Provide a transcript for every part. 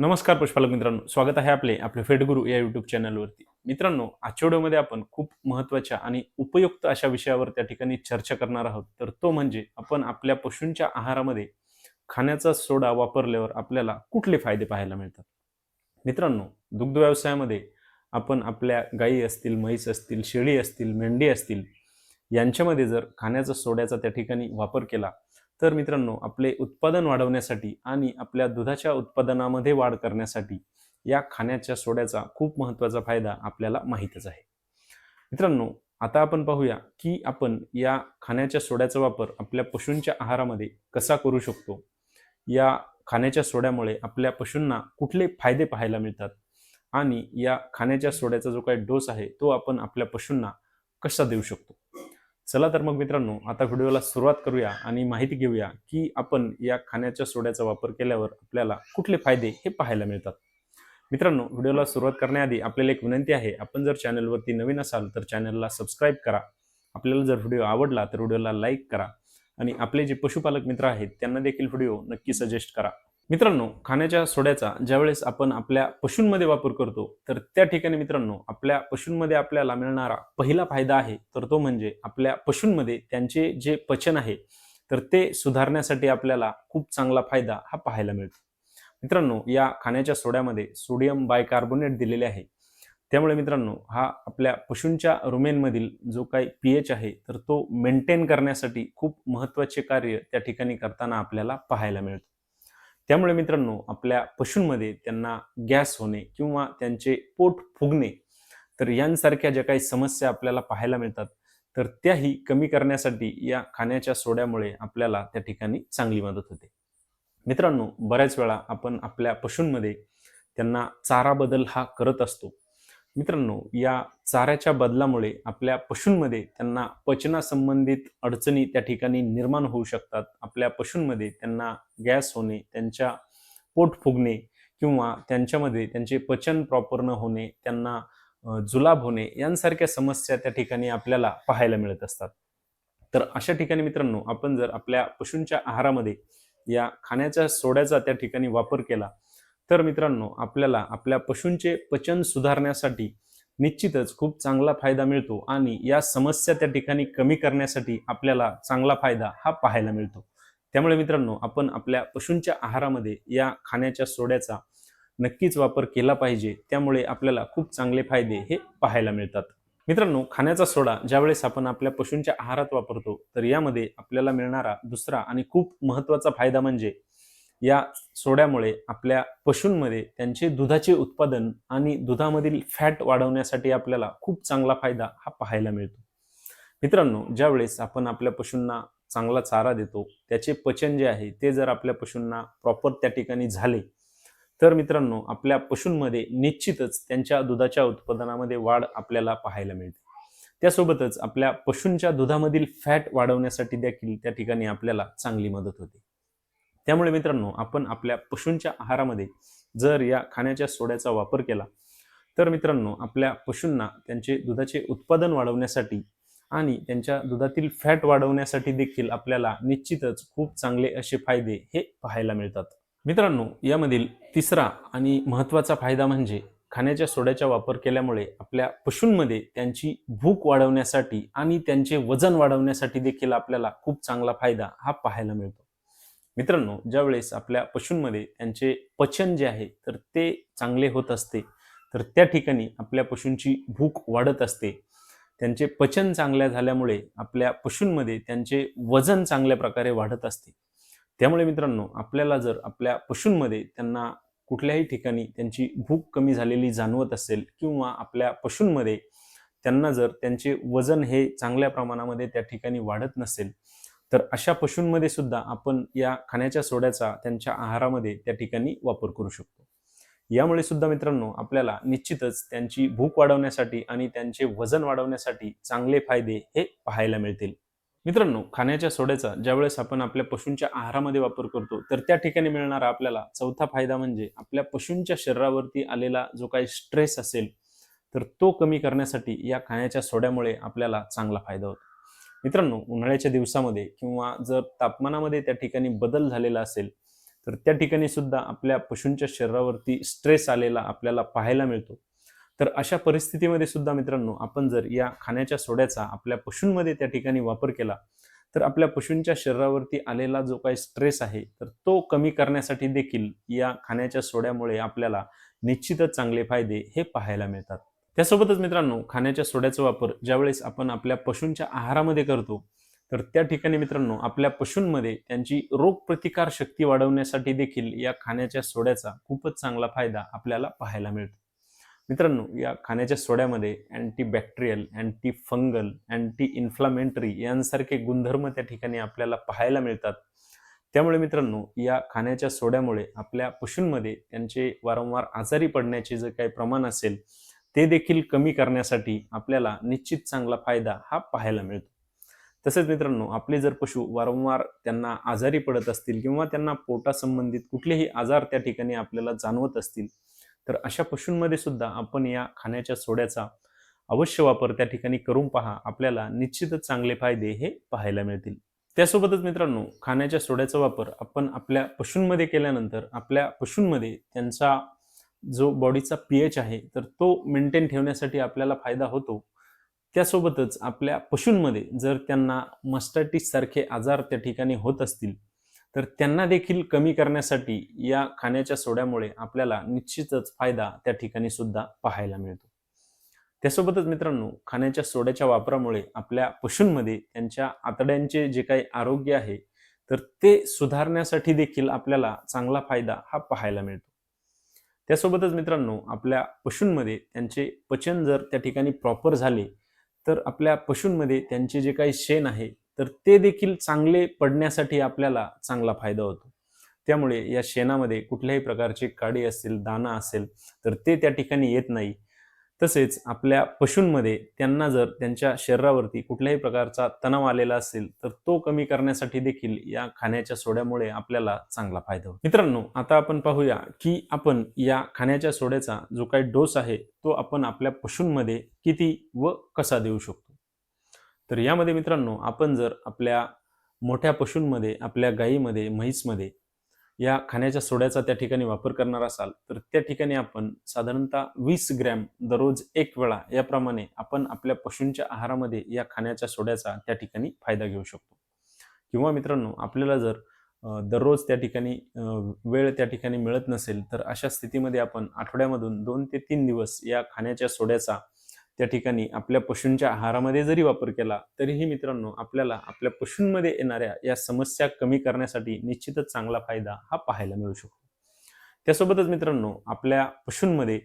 नमस्कार पुष्पालक मित्रांनो. स्वागत आहे आपले आपले फेडगुरू या युट्यूब चॅनलवरती मित्रांनो आजच्या व्हिडिओमध्ये आपण खूप महत्त्वाच्या आणि उपयुक्त अशा विषयावर त्या ठिकाणी चर्चा करणार आहोत. तर तो म्हणजे आपण आपल्या पशूंच्या आहारामध्ये खाण्याचा सोडा वापरल्यावर आपल्याला कुठले फायदे पाहायला मिळतात? मित्रांनो दुग्ध व्यवसायामध्ये आपण आपल्या गायी असतील म्हैस असतील शेळी असतील मेंढी असतील यांच्यामध्ये जर खाण्याचा सोड्याचा त्या ठिकाणी वापर केला तर मित्रांनो आपले उत्पादन वाढवण्यासाठी आणि आपल्या दुधाच्या उत्पादनामध्ये वाढ करण्यासाठी या खाण्याच्या सोड्याचा खूप महत्त्वाचा फायदा आपल्याला माहीतच आहे. मित्रांनो आता आपण पाहूया की आपण या खाण्याच्या सोड्याचा वापर आपल्या पशूंच्या आहारामध्ये कसा करू शकतो? या खाण्याच्या सोड्यामुळे आपल्या पशूंना कुठले फायदे पाहायला मिळतात? आणि या खाण्याच्या सोड्याचा जो काही डोस आहे तो आपण आपल्या पशूंना कसा देऊ शकतो? चला तर मग मित्रांनो आता व्हिडिओला सुरुवात करूया आणि माहिती घेऊया की आपण या खाण्याच्या सोड्याचा वापर केल्यावर आपल्याला कुठले फायदे हे पाहायला मिळतात. मित्रांनो व्हिडिओला सुरुवात करण्याआधी आपल्याला एक विनंती आहे आपण जर चॅनलवरती नवीन असाल तर चॅनलला सबस्क्राईब करा. आपल्याला जर व्हिडिओ आवडला तर व्हिडिओला लाईक करा आणि आपले जे पशुपालक मित्र आहेत त्यांना देखील व्हिडिओ नक्की सजेस्ट करा. मित्रांनो खाण्याच्या सोड्याचा ज्यावेळेस आपण आपल्या पशूंमध्ये वापर करतो तर त्या ठिकाणी मित्रांनो आपल्या पशूंमध्ये आपल्याला मिळणारा पहिला फायदा आहे तर तो म्हणजे आपल्या पशूंमध्ये त्यांचे जे पचन आहे तर ते सुधारण्यासाठी आपल्याला खूप चांगला फायदा हा पाहायला मिळतो. मित्रांनो या खाण्याच्या सोड्यामध्ये सोडियम बायकार्बोनेट दिलेले आहे. त्यामुळे मित्रांनो हा आपल्या पशूंच्या रुमेनमधील जो काही पी एच आहे तर तो मेंटेन करण्यासाठी खूप महत्त्वाचे कार्य त्या ठिकाणी करताना आपल्याला पाहायला मिळतं. त्यामुळे मित्रांनो आपल्या पशूंमध्ये त्यांना गॅस होणे किंवा त्यांचे पोट फुगणे तर यांसारख्या ज्या काही समस्या आपल्याला पाहायला मिळतात तर त्याही कमी करण्यासाठी या खाण्याच्या सोड्यामुळे आपल्याला त्या ठिकाणी चांगली मदत होते. मित्रांनो बऱ्याच वेळा आपण आपल्या पशूंमध्ये त्यांना चारा बदल हा करत असतो. मित्रांनो या चाऱ्याच्या बदलामुळे आपल्या पशूंमध्ये त्यांना पचनासंबंधित अडचणी त्या ठिकाणी निर्माण होऊ शकतात. आपल्या पशूंमध्ये त्यांना गॅस होणे त्यांच्या पोट फुगणे किंवा त्यांच्यामध्ये त्यांचे पचन प्रॉपर न होणे त्यांना जुलाब होणे यांसारख्या समस्या त्या ठिकाणी आपल्याला पाहायला मिळत असतात. तर अशा ठिकाणी मित्रांनो आपण जर आपल्या पशूंच्या आहारामध्ये या खाण्याच्या सोड्याचा त्या ठिकाणी वापर केला तर मित्रांनो आपल्याला आपल्या पशूंचे पचन सुधारण्यासाठी निश्चितच खूप चांगला फायदा मिळतो आणि या समस्या त्या ठिकाणी कमी करण्यासाठी आपल्याला चांगला फायदा हा पाहायला मिळतो. त्यामुळे मित्रांनो आपण आपल्या पशूंच्या आहारामध्ये या खाण्याच्या सोड्याचा नक्कीच वापर केला पाहिजे. त्यामुळे आपल्याला खूप चांगले फायदे हे पाहायला मिळतात. मित्रांनो खाण्याचा सोडा ज्यावेळेस आपण आपल्या पशूंच्या आहारात वापरतो तर यामध्ये आपल्याला मिळणारा दुसरा आणि खूप महत्त्वाचा फायदा म्हणजे या सोड्यामुळे आपल्या पशूंमध्ये त्यांचे दुधाचे उत्पादन आणि दुधामधील फॅट वाढवण्यासाठी आपल्याला खूप चांगला फायदा हा पाहायला मिळतो. मित्रांनो ज्यावेळेस आपण आपल्या पशूंना चांगला चारा देतो त्याचे पचन जे आहे ते जर आपल्या पशूंना प्रॉपर त्या ठिकाणी झाले तर मित्रांनो आपल्या पशूंमध्ये निश्चितच त्यांच्या दुधाच्या उत्पादनामध्ये वाढ आपल्याला पाहायला मिळते. त्यासोबतच आपल्या पशूंच्या दुधामधील फॅट वाढवण्यासाठी देखील त्या ठिकाणी आपल्याला चांगली मदत होते. त्यामुळे मित्रांनो आपण आपल्या पशूंच्या आहारामध्ये जर या खाण्याच्या सोड्याचा वापर केला तर मित्रांनो आपल्या पशूंना त्यांचे दुधाचे उत्पादन वाढवण्यासाठी आणि त्यांच्या दुधातील फॅट वाढवण्यासाठी देखील आपल्याला निश्चितच खूप चांगले असे फायदे हे पाहायला मिळतात. मित्रांनो यामधील तिसरा आणि महत्त्वाचा फायदा म्हणजे खाण्याच्या सोड्याचा वापर केल्यामुळे आपल्या पशूंमध्ये त्यांची भूक वाढवण्यासाठी आणि त्यांचे वजन वाढवण्यासाठी देखील आपल्याला खूप चांगला फायदा हा पाहायला मिळतो. मित्रांनो ज्यावेळेस आपल्या पशूंमध्ये त्यांचे पचन जे आहे तर ते चांगले होत असते. तर त्या ठिकाणी आपल्या पशूंची भूक वाढत असते. त्यांचे पचन चांगल्या झाल्यामुळे आपल्या पशूंमध्ये त्यांचे वजन चांगल्या प्रकारे वाढत असते. त्यामुळे मित्रांनो आपल्याला जर आपल्या पशूंमध्ये त्यांना कुठल्याही ठिकाणी त्यांची भूक कमी झालेली जाणवत असेल किंवा आपल्या पशूंमध्ये त्यांना जर त्यांचे वजन हे चांगल्या प्रमाणामध्ये त्या ठिकाणी वाढत नसेल तर अशा पशूंमध्ये सुद्धा आपण या खाण्याच्या सोड्याचा त्यांच्या आहारामध्ये त्या ठिकाणी वापर करू शकतो. यामुळे सुद्धा मित्रांनो आपल्याला निश्चितच त्यांची भूक वाढवण्यासाठी आणि त्यांचे वजन वाढवण्यासाठी चांगले फायदे हे पाहायला मिळतील. मित्रांनो खाण्याच्या सोड्याचा ज्यावेळेस आपण आपल्या पशूंच्या आहारामध्ये वापर करतो तर त्या ठिकाणी मिळणारा आपल्याला चौथा फायदा म्हणजे आपल्या पशूंच्या शरीरावरती आलेला जो काही स्ट्रेस असेल तर तो कमी करण्यासाठी या खाण्याच्या सोड्यामुळे आपल्याला चांगला फायदा होतो. मित्रांनो उन्हाळ्याच्या दिवसामध्ये किंवा जर तापमानामध्ये त्या ठिकाणी बदल झालेला असेल तर त्या ठिकाणी सुद्धा आपल्या पशूंच्या शरीरावरती स्ट्रेस आलेला आपल्याला पाहायला मिळतो. तर अशा परिस्थितीमध्ये सुद्धा मित्रांनो आपण जर या खाण्याच्या सोड्याचा आपल्या पशूंमध्ये त्या ठिकाणी वापर केला तर आपल्या पशूंच्या शरीरावरती आलेला जो काही स्ट्रेस आहे तर तो कमी करण्यासाठी देखील या खाण्याच्या सोड्यामुळे आपल्याला निश्चितच चांगले फायदे हे पाहायला मिळतात. त्यासोबतच मित्रांनो खाण्याच्या सोड्याचा वापर ज्यावेळेस आपण आपल्या पशूंच्या आहारामध्ये करतो तर त्या ठिकाणी मित्रांनो आपल्या पशूंमध्ये त्यांची रोगप्रतिकार शक्ती वाढवण्यासाठी देखील या खाण्याच्या सोड्याचा खूपच चांगला फायदा आपल्याला पाहायला मिळतो. मित्रांनो या खाण्याच्या सोड्यामध्ये antibacterial anti fungal anti inflammatory यांसारखे गुणधर्म त्या ठिकाणी आपल्याला पाहायला मिळतात. त्यामुळे मित्रांनो या खाण्याच्या सोड्यामुळे आपल्या पशूंमध्ये त्यांचे वारंवार आजारी पडण्याचे जे काही प्रमाण असेल ते देखील कमी करण्यासाठी आपल्याला निश्चित चांगला फायदा हा पाहायला मिळतो. तसेच मित्रांनो आपले जर पशु वारंवार त्यांना आजारी पडत असतील किंवा त्यांना पोटासंबंधित कुठलेही आजार त्या ठिकाणी आपल्याला जाणवत असतील तर अशा पशूंमध्ये सुद्धा आपण या खाण्याच्या सोड्याचा अवश्य वापर त्या ठिकाणी करून पहा. आपल्याला निश्चितच चांगले फायदे हे पाहायला मिळतील. त्यासोबतच मित्रांनो खाण्याच्या सोड्याचा वापर आपण आपल्या पशूंमध्ये केल्यानंतर आपल्या पशूंमध्ये त्यांचा जो बॉडीचा पीएच आहे तर तो मेंटेन ठेवण्यासाठी आपल्याला फायदा होतो. त्यासोबतच आपल्या पशूंमध्ये जर त्यांना मस्टायटिस सारखे आजार त्या ठिकाणी होत असतील तर त्यांना देखील कमी करण्यासाठी या खाण्याच्या सोड्यामुळे आपल्याला निश्चितच फायदा त्या ठिकाणी सुद्धा पाहायला मिळतो. त्यासोबतच मित्रांनो खाण्याच्या सोड्याच्या वापरामुळे आपल्या पशूंमध्ये त्यांच्या आतड्यांचे जे काही आरोग्य आहे तर ते सुधारण्यासाठी देखील आपल्याला चांगला फायदा हा पाहायला मिळतो. त्यासोबतच मित्रांनो आपल्या पशूंमध्ये त्यांचे पचन जर त्या ठिकाणी प्रॉपर झाले तर आपल्या पशूंमध्ये त्यांचे जे काही शेण आहे तर ते देखील चांगले पडण्यासाठी आपल्याला चांगला फायदा होतो. त्यामुळे या शेणामध्ये कुठल्याही प्रकारची काडी असेल दाना असेल तर ते त्या ठिकाणी येत नाही. तसेच आपल्या पशूंमध्ये त्यांना जर त्यांच्या शरीरावरती कुठल्याही प्रकारचा तणाव आलेला असेल तर तो कमी करण्यासाठी देखील या खाण्याच्या सोड्यामुळे आपल्याला चांगला फायदा होतो. मित्रांनो आता आपण पाहूया की आपण या खाण्याच्या सोड्याचा जो काही डोस आहे तो आपण आपल्या पशूंमध्ये किती व कसा देऊ शकतो? तर यामध्ये मित्रांनो आपण जर आपल्या मोठ्या पशूंमध्ये आपल्या गायीमध्ये म्हैसमध्ये या खाण्याच्या सोड्याचा त्या ठिकाणी वापर करणार असाल तर त्या ठिकाणी आपण साधारणतः वीस ग्रॅम दररोज एक वेळा याप्रमाणे आपण आपल्या पशूंच्या आहारामध्ये या खाण्याच्या सोड्याचा त्या ठिकाणी फायदा घेऊ शकतो. किंवा मित्रांनो आपल्याला जर दररोज त्या ठिकाणी वेळ त्या ठिकाणी मिळत नसेल तर अशा स्थितीमध्ये आपण आठवड्यामधून दोन ते तीन दिवस या खाण्याच्या सोड्याचा त्या ठिकाणी आपल्या पशूंच्या आहारामध्ये जरी वापर केला तरीही मित्रांनो आपल्याला आपल्या पशूंमध्ये येणाऱ्या या समस्या कमी करण्यासाठी निश्चितच चांगला फायदा हा पाहायला मिळू शकतो. त्यासोबतच मित्रांनो आपल्या पशूंमध्ये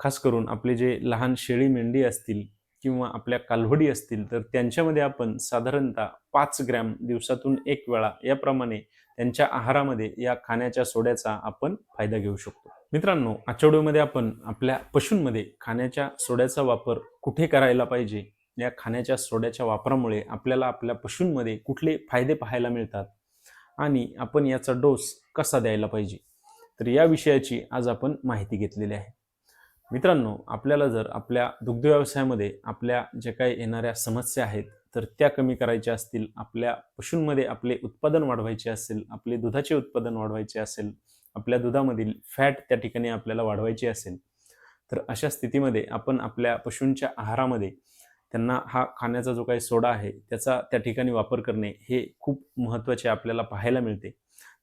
खास करून आपले जे लहान शेळी मेंढी असतील किंवा आपल्या कालवडी असतील तर त्यांच्यामध्ये आपण साधारणतः पाच ग्रॅम दिवसातून एक वेळा याप्रमाणे त्यांच्या आहारामध्ये या खाण्याच्या सोड्याचा आपण फायदा घेऊ शकतो. मित्रांनो आठवड्यामध्ये आपण आपल्या पशूंमध्ये खाण्याच्या सोड्याचा वापर कुठे करायला पाहिजे? या खाण्याच्या सोड्याच्या वापरामुळे आपल्याला आपल्या पशूंमध्ये कुठले फायदे पाहायला मिळतात? आणि आपण याचा डोस कसा द्यायला पाहिजे? तर या विषयाची आज आपण माहिती घेतलेली आहे. मित्रांनो आपल्याला जर आपल्या दुग्ध व्यवसायामध्ये आपल्या जे काही येणाऱ्या समस्या आहेत तर त्या कमी करायच्या असतील आपल्या पशूंमध्ये आपले उत्पादन वाढवायचे असेल आपले दुधाचे उत्पादन वाढवायचे असेल आपल्या दुधामधील फॅट त्या ठिकाणी आपल्याला वाढवायची असेल तर अशा स्थितीमध्ये आपण आपल्या पशूंच्या आहारामध्ये त्यांना हा खाण्याचा जो काही सोडा आहे त्याचा त्या ठिकाणी वापर करणे हे खूप महत्त्वाचे आपल्याला पाहायला मिळते.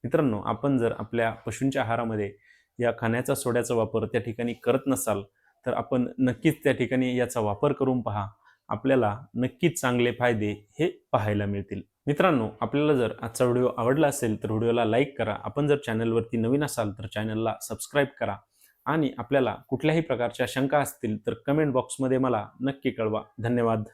मित्रांनो आपण जर आपल्या पशूंच्या आहारामध्ये या खाण्याचा सोड्याचा वापर त्या ठिकाणी करत नसाल तर आपण नक्कीच त्या ठिकाणी याचा वापर करून पहा. आपल्याला नक्कीच चांगले फायदे हे पाहायला मिळतील. मित्रांनो आपल्याला जर आजचा व्हिडिओ आवडला असेल तर व्हिडिओला लाईक करा. आपण जर चॅनलवरती नवीन असाल तर चॅनलला सबस्क्राईब करा. आणि आपल्याला कुठल्याही प्रकारच्या शंका असतील तर कमेंट बॉक्समध्ये मला नक्की कळवा. धन्यवाद.